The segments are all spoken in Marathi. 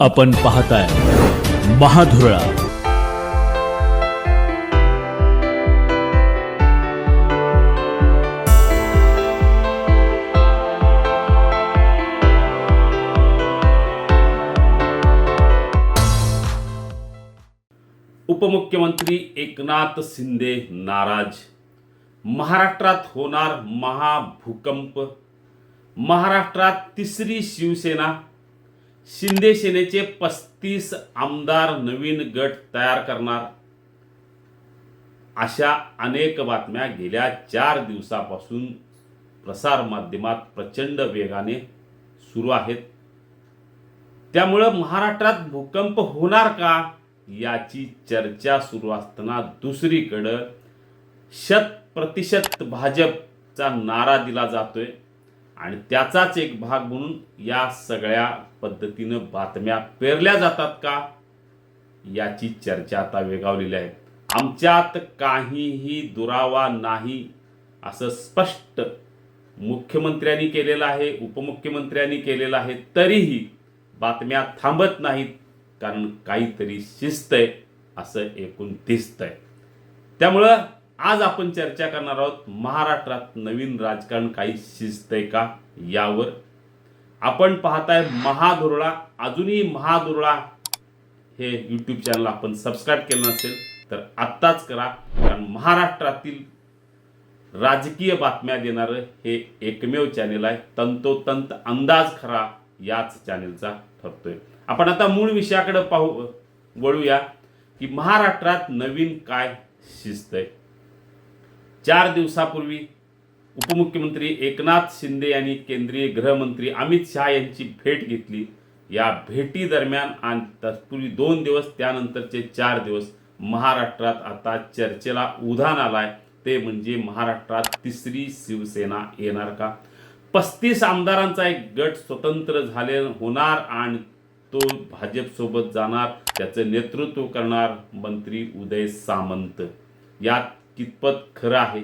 आपण पाहताय महाधुरळा. उपमुख्यमंत्री एकनाथ शिंदे नाराज़. महाराष्ट्रात होणार महाभूकंप. महाराष्ट्रात तिसरी शिवसेना शिंदे सेनेचे पस्तीस आमदार नवीन गट तयार करणार. अशा अनेक बातम्या गेल्या चार दिवसापासून प्रसारमाध्यमात प्रचंड वेगाने सुरू आहेत. त्यामुळं महाराष्ट्रात भूकंप होणार का याची चर्चा सुरू असताना दुसरीकडं शत प्रतिशत भाजपचा नारा दिला जातोय. आणि त्याचाच एक भाग म्हणून या सगळ्या पद्धतीनं बातम्या पेरल्या जातात का? याची चर्चा आता वेगावलेली आहे. आमच्यात काहीही दुरावा नाही असं स्पष्ट मुख्यमंत्र्यांनी केलेलं आहे उपमुख्यमंत्र्यांनी केलेलं आहे तरीही बातम्या थांबत नाहीत कारण काहीतरी शिस्त आहे असं एकूण दिसतंय. त्यामुळं आज आपण चर्चा करणार आहोत महाराष्ट्रात नवीन राजकारण काही शिजतंय का यावर. आपण पाहताय महादुरळा अजूनही महादुरळा हे यूट्यूब चॅनल आपण सबस्क्राईब केलं नसेल तर आत्ताच करा कारण महाराष्ट्रातील राजकीय बातम्या देणारं हे एकमेव चॅनेल आहे तंतोतंत अंदाज खरा याच चॅनेलचा ठरतोय. आपण आता मूळ विषयाकडे पाहू वळूया की महाराष्ट्रात नवीन काय शिजतंय. चार दिवसापूर्वी उपमुख्यमंत्री एकनाथ शिंदे यांनी केंद्रीय गृहमंत्री अमित शहा यांची भेट घेतली. या भेटी दरम्यान आणि तत्पूर्वी दोन दिवस त्यानंतरचे चार दिवस महाराष्ट्रात आता चर्चेला उधाण आलाय. ते म्हणजे महाराष्ट्रात तिसरी शिवसेना येणार का? पस्तीस आमदारांचा एक गट स्वतंत्र झाले होणार आणि तो भाजपसोबत जाणार त्याचं नेतृत्व करणार मंत्री उदय सामंत. यात कितपत खरं आहे?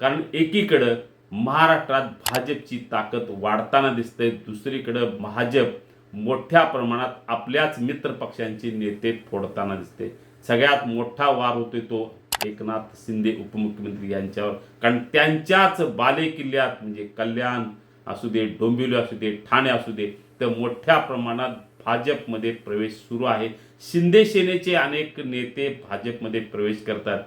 कारण एकीकडं महाराष्ट्रात भाजपची ताकद वाढताना दिसते दुसरीकडं भाजप मोठ्या प्रमाणात आपल्याच मित्र पक्षांचे नेते फोडताना दिसते सगळ्यात मोठा वार होतो तो एकनाथ शिंदे उपमुख्यमंत्री यांच्यावर. कारण त्यांच्याच बालेकिल्ल्यात म्हणजे कल्याण असू दे डोंबिवली असू दे ठाणे असू दे तर मोठ्या प्रमाणात भाजपमध्ये प्रवेश सुरू आहे. शिंदे सेनेचे अनेक नेते भाजपमध्ये प्रवेश करतात.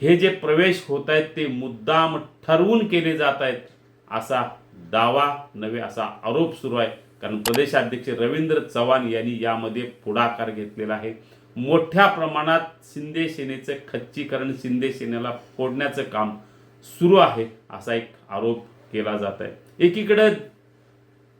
हे जे प्रवेश होत आहेत ते मुद्दाम ठरवून केले जात आहेत असा दावा नव्हे असा आरोप सुरू आहे. कारण प्रदेशाध्यक्ष रवींद्र चव्हाण यांनी यामध्ये पुढाकार घेतलेला आहे. मोठ्या प्रमाणात शिंदे सेनेचं खच्चीकरण शिंदे सेनेला फोडण्याचं काम सुरू आहे असा एक आरोप केला जात आहे. एकीकडं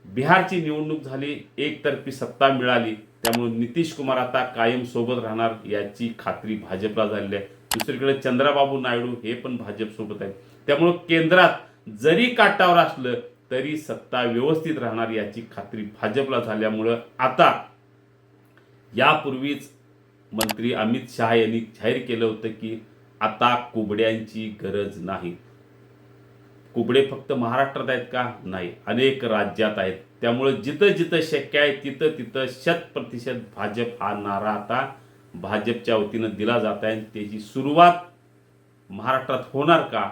बिहारची निवडणूक झाली एकतर्फी सत्ता मिळाली त्यामुळे नितीश कुमार आता कायम सोबत राहणार याची खात्री भाजपला झालेली आहे. दुसरीकडे चंद्राबाबू नायडू हे पण भाजपसोबत आहेत. त्यामुळं केंद्रात जरी काटावर असलं तरी सत्ता व्यवस्थित राहणार याची खात्री भाजपला झाल्यामुळं आता यापूर्वीच मंत्री अमित शहा यांनी जाहीर केलं होतं की आता कुबड्यांची गरज नाही. कुबडे फक्त महाराष्ट्रात आहेत का? नाही. अनेक राज्यात आहेत. त्यामुळे जिथं जिथं शक्य आहे तिथं तिथं शत प्रतिशत भाजप हा नारा आता भाजपच्या वतीनं दिला जात आहे. त्याची सुरुवात महाराष्ट्रात होणार का?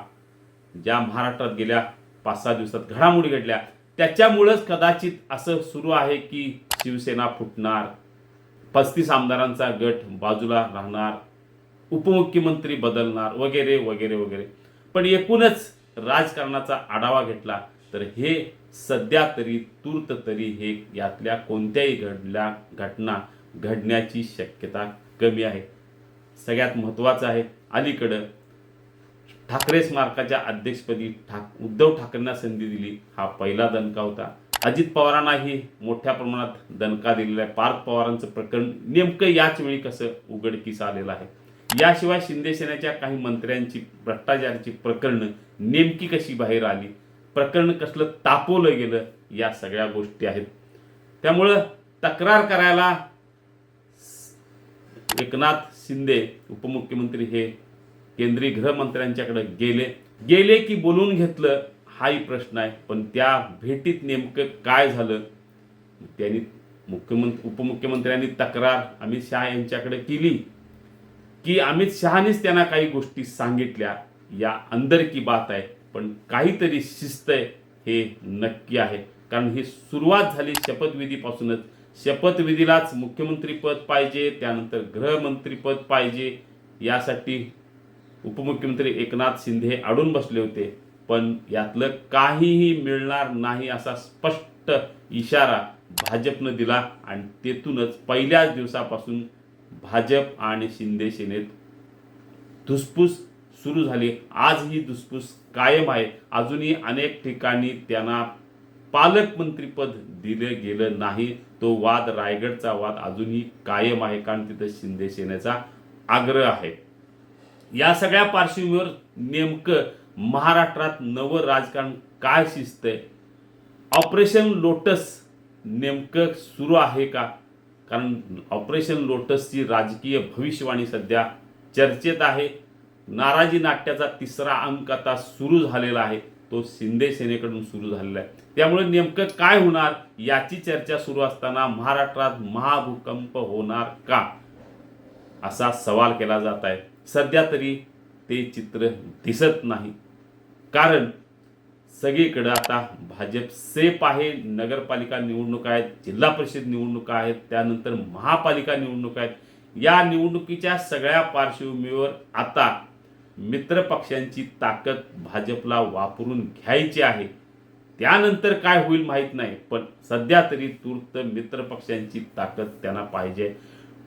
ज्या महाराष्ट्रात गेल्या पाच सहा दिवसात घडामोडी घडल्या त्याच्यामुळंच कदाचित असं सुरू आहे की शिवसेना फुटणार पस्तीस आमदारांचा गट बाजूला राहणार उपमुख्यमंत्री बदलणार वगैरे वगैरे वगैरे. पण एकूणच राजकारणाचा आढावा घेतला तर हे सध्या तरी तूर्त तरी हे यातल्या कोणत्याही घडल्या घटना घडण्याची शक्यता कमी आहे. सगळ्यात महत्त्वाचं आहे अलीकडं ठाकरे स्मारकाच्या अध्यक्षपदी ठाक उद्धव ठाकरेंना संधी दिली. हा पहिला दणका होता. अजित पवारांनाही मोठ्या प्रमाणात दणका दिलेला आहे. पार्थ पवारांचं प्रकरण नेमकं याच वेळी कसं उघडकीस आलेलं आहे? याशिवाय शिंदे सेनेच्या काही मंत्र्यांची भ्रष्टाचाराची प्रकरणं नेमकी कशी बाहेर आली? प्रकरण कसलं तापवलं गेलं? या सगळ्या गोष्टी आहेत. त्यामुळं तक्रार करायला एकनाथ शिंदे उपमुख्यमंत्री हे केंद्रीय गृहमंत्र्यांच्याकडे गेले. गेले की बोलून घेतलं हाही प्रश्न आहे. पण त्या भेटीत नेमकं काय झालं? त्यांनी मुख्यमंत्री उपमुख्यमंत्र्यांनी तक्रार अमित शहा यांच्याकडे केली. की अमित शहानेच त्यांना काही गोष्टी सांगितल्या या अंदर की बात आहे. पण काहीतरी शिस्त आहे हे नक्की आहे. कारण ही सुरुवात झाली शपथविधीपासूनच. शपथविधीलाच मुख्यमंत्रीपद पाहिजे त्यानंतर गृहमंत्रीपद पाहिजे यासाठी उपमुख्यमंत्री एकनाथ शिंदे अडून बसले होते. पण यातलं काहीही मिळणार नाही असा स्पष्ट इशारा भाजपनं दिला आणि तेथूनच पहिल्याच दिवसापासून भाजप आणि शिंदे सेनेत धुसफूस सुरू झाली. आज ही धुसफूस कायम आहे. अजूनही अनेक ठिकाणी त्यांना पालकमंत्रीपद दिलं गेलं नाही. तो वाद रायगडचा वाद अजूनही कायम आहे कारण तिथं शिंदे सेनेचा आग्रह आहे. या सगळ्या पार्श्वभूमीवर नेमकं महाराष्ट्रात नवं राजकारण काय शिजतंय? ऑपरेशन लोटस नेमकं सुरू आहे का? कारण ऑपरेशन लोटसची राजकीय भविष्यवाणी सध्या चर्चेत आहे. नाराजी नाट्याचा तिसरा अंक आता सुरू झालेला आहे. तो शिंदे सेनेकडून सुरू झालेला आहे. त्यामुळे नेमकं काय होणार? याची चर्चा सुरू असताना महाराष्ट्रात महाभूकंप होणार का? असा सवाल केला जात आहे. सध्या तरी ते चित्र दिसत नाही. कारण सगळीकडं आता भाजप सेफ आहे नगरपालिका निवडणुका आहेत जिल्हा परिषद निवडणुका आहेत त्यानंतर महापालिका निवडणुका आहेत. या निवडणुकीच्या सगळ्या पार्श्वभूमीवर आता मित्र पक्षांची ताकद भाजपला वापरून घ्यायची आहे. त्यानंतर काय होईल माहीत नाही पण सध्या तरी तूर्त मित्र पक्षांची ताकद त्यांना पाहिजे.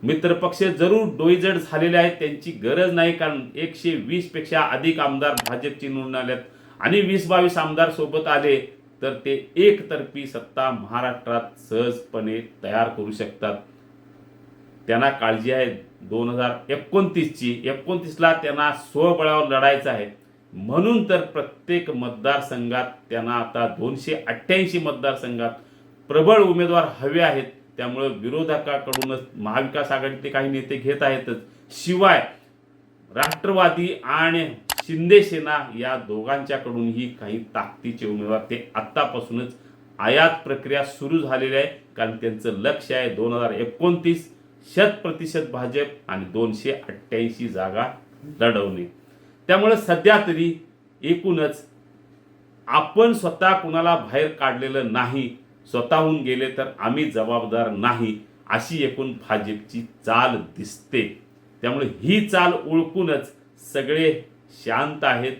मित्रपक्ष जरूर डोईजड झालेले आहेत त्यांची गरज नाही कारण एकशे वीसपेक्षा अधिक आमदार भाजपची निवडून आल्यात आणि वीस बावीस आमदार सोबत आले तर ते एकतर्फी सत्ता महाराष्ट्रात सहजपणे तयार करू शकतात. त्यांना काळजी आहे दोन हजार एकोणतीसची. एकोणतीसला त्यांना स्वबळावर लढायचं आहे. म्हणून तर प्रत्येक मतदारसंघात त्यांना आता दोनशे अठ्ठ्याऐंशी मतदारसंघात प्रबळ उमेदवार हवे आहेत. त्यामुळे विरोधकाकडूनच महाविकास आघाडीचे काही नेते घेत आहेतच. शिवाय राष्ट्रवादी आणि शिंदे सेना या दोघांच्याकडूनही काही ताकदीचे उमेदवार ते आत्तापासूनच आयात प्रक्रिया सुरू झालेली आहे. कारण त्यांचं लक्ष आहे दोन हजार एकोणतीस शत प्रतिशत भाजप आणि दोनशे अठ्ठ्याऐंशी जागा लढवणे. त्यामुळे सध्या तरी एकूणच आपण स्वतः कुणाला बाहेर काढलेलं नाही स्वतःहून गेले तर आम्ही जबाबदार नाही अशी एकूण भाजपची चाल दिसते. त्यामुळे ही चाल ओळखूनच सगळे शांत आहेत.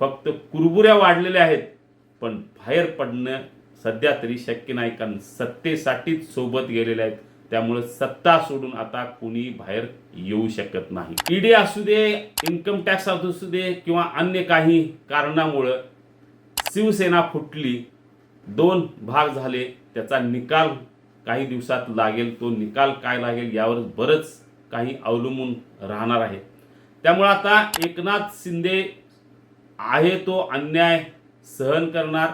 फक्त कुरबुऱ्या वाढलेल्या आहेत पण बाहेर पडणं सध्या तरी शक्य नाही कारण सत्तेसाठीच सोबत गेलेले आहेत. त्यामुळे सत्ता सोडून आता कुणी बाहेर येऊ शकत नाही. ईडी असू दे इन्कम टॅक्स असू दे किंवा अन्य काही कारणामुळं शिवसेना फुटली दोन भाग झाले त्याचा निकाल काही दिवसात लागेल तो निकाल काय लागेल यावर बरंच काही अवलंबून राहणार आहे. त्यामुळं आता एकनाथ शिंदे आहे तो अन्याय सहन करणार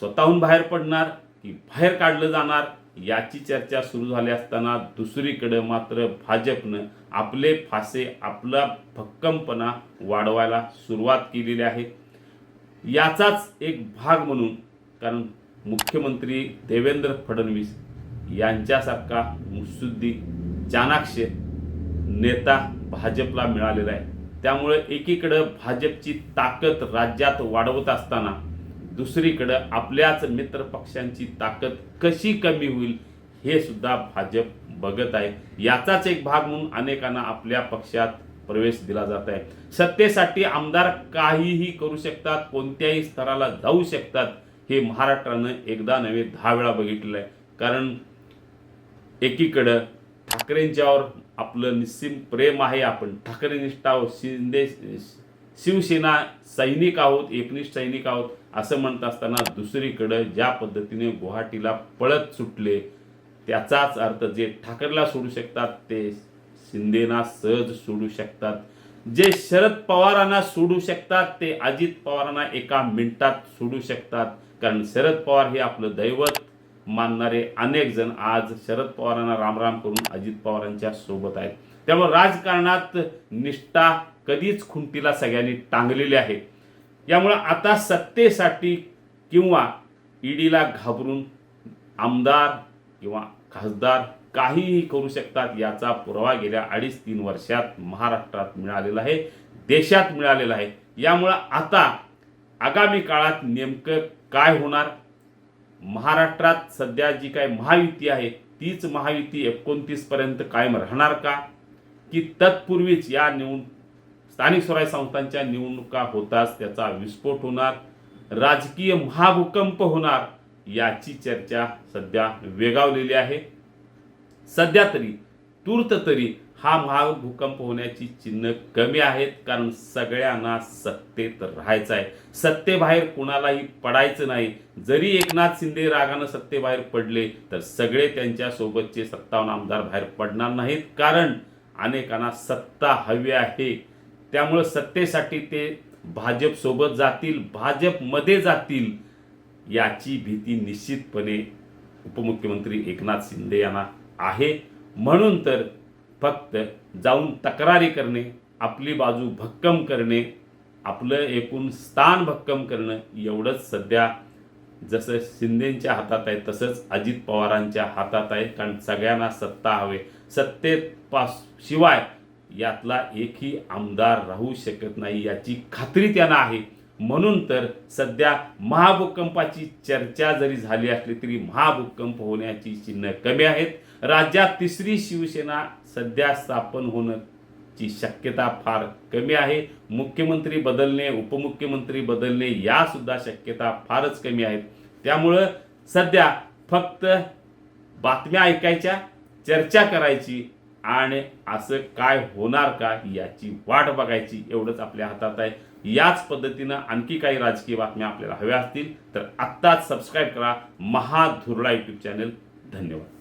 स्वतःहून बाहेर पडणार की बाहेर काढलं जाणार याची चर्चा सुरू झाली असताना दुसरीकडं मात्र भाजपनं आपले फासे आपला भक्कमपणा वाढवायला सुरुवात केलेली आहे. याचाच एक भाग म्हणून कारण मुख्यमंत्री देवेंद्र फडणवीस यांच्यासारखा मुत्सुद्दी चाणाक्ष नेता भाजपला मिळालेला आहे. त्यामुळे एकीकडं भाजपची ताकद राज्यात वाढवत असताना दुसरीकडं आपल्याच मित्र पक्षांची ताकद कशी कमी होईल हे सुद्धा भाजप बघत आहे. याचाच एक भाग म्हणून अनेकांना आपल्या पक्षात प्रवेश दिला जात आहे. सत्तेसाठी आमदार काहीही करू शकतात कोणत्याही स्तराला जाऊ शकतात हे महाराष्ट्रानं एकदा नव्हे दहा वेळा बघितलेलं आहे कारण एकीकडं ठाकरेंच्यावर आपलं निस्सीम प्रेम आहे आपण. ठाकरे निष्ठा आहोत शिंदे शिवसेना सैनिक आहोत एकनिष्ठ सैनिक आहोत. असं म्हणत असताना दुसरीकडं ज्या पद्धतीने गुवाहाटीला पळत सुटले त्याचाच अर्थ जे ठाकरेला सोडू शकतात ते शिंदेना सहज सोडू शकतात. जे शरद पवारांना सोडू शकतात ते अजित पवारांना एका मिनिटात सोडू शकतात. कारण शरद पवार हे आपलं दैवत मानणारे अनेक जण आज शरद पवारांना रामराम करून अजित पवारांच्या सोबत आहेत. त्यामुळे राजकारणात निष्ठा कधीच खुंटीला सगळ्यांनी टांगलेली आहे. यामुळं आता सत्तेसाठी किंवा ईडीला घाबरून आमदार किंवा खासदार काहीही करू शकतात याचा पुरावा गेल्या अडीच तीन वर्षात महाराष्ट्रात मिळालेला आहे देशात मिळालेला आहे. यामुळं आता आगामी काळात नेमकं काय होणार? महाराष्ट्रात सध्या जी काय महायुती आहे तीच महायुती एकोणतीसपर्यंत कायम राहणार का? की तत्पूर्वीच या निवड स्थानिक स्वराज्य संस्थांच्या निवडणुका होताच त्याचा विस्फोट होणार राजकीय महाभूकंप होणार याची चर्चा सध्या वेगावलेली आहे. सध्या तरी तूर्त तरी हा महाभूकंप होण्याची चिन्ह कमी आहेत कारण सगळ्यांना सत्तेत राहायचं आहे. सत्तेबाहेर कुणालाही पडायचं नाही. जरी एकनाथ शिंदे रागानं सत्तेबाहेर पडले तर सगळे त्यांच्या सोबतचे सत्तावन्न आमदार बाहेर पडणार नाहीत कारण अनेकांना सत्ता हवी आहे. त्यामुळं सत्तेसाठी ते भाजप सोबत जातील भाजपमध्ये जातील याची भीती निश्चितपणे उपमुख्यमंत्री एकनाथ शिंदे यांना आहे. म्हणून तर फक्त जाऊन तक्रारी करणे आपली बाजू भक्कम करणे आपलं एकूण स्थान भक्कम करणं एवढंच सध्या जसं शिंदेच्या हातात आहे तसंच अजित पवारांच्या हातात आहे. कारण सगळ्यांना सत्ता हवे. सत्तेत पास शिवाय यातला एकही आमदार राहू शकत नाही याची खात्री त्यांना आहे. म्हणून तर सध्या महाभूकंपाची चर्चा जरी झाली असली तरी महाभूकंप होण्याची चिन्ह कमी आहेत. राज्यात तिसरी शिवसेना सध्या स्थापन होण्याची शक्यता फार कमी आहे. मुख्यमंत्री बदलणे उपमुख्यमंत्री बदलणे यासुद्धा शक्यता फारच कमी आहेत. त्यामुळं सध्या फक्त बातम्या ऐकायच्या चर्चा करायची आणि असं काय होणार का याची वाट बघायची एवढंच आपल्या हातात आहे. याच पद्धतीनं आणखी काही राजकीय बातम्या आपल्याला हव्या असतील तर आत्ताच सबस्क्राईब करा. महाधुरळा यूट्यूब चॅनल धन्यवाद.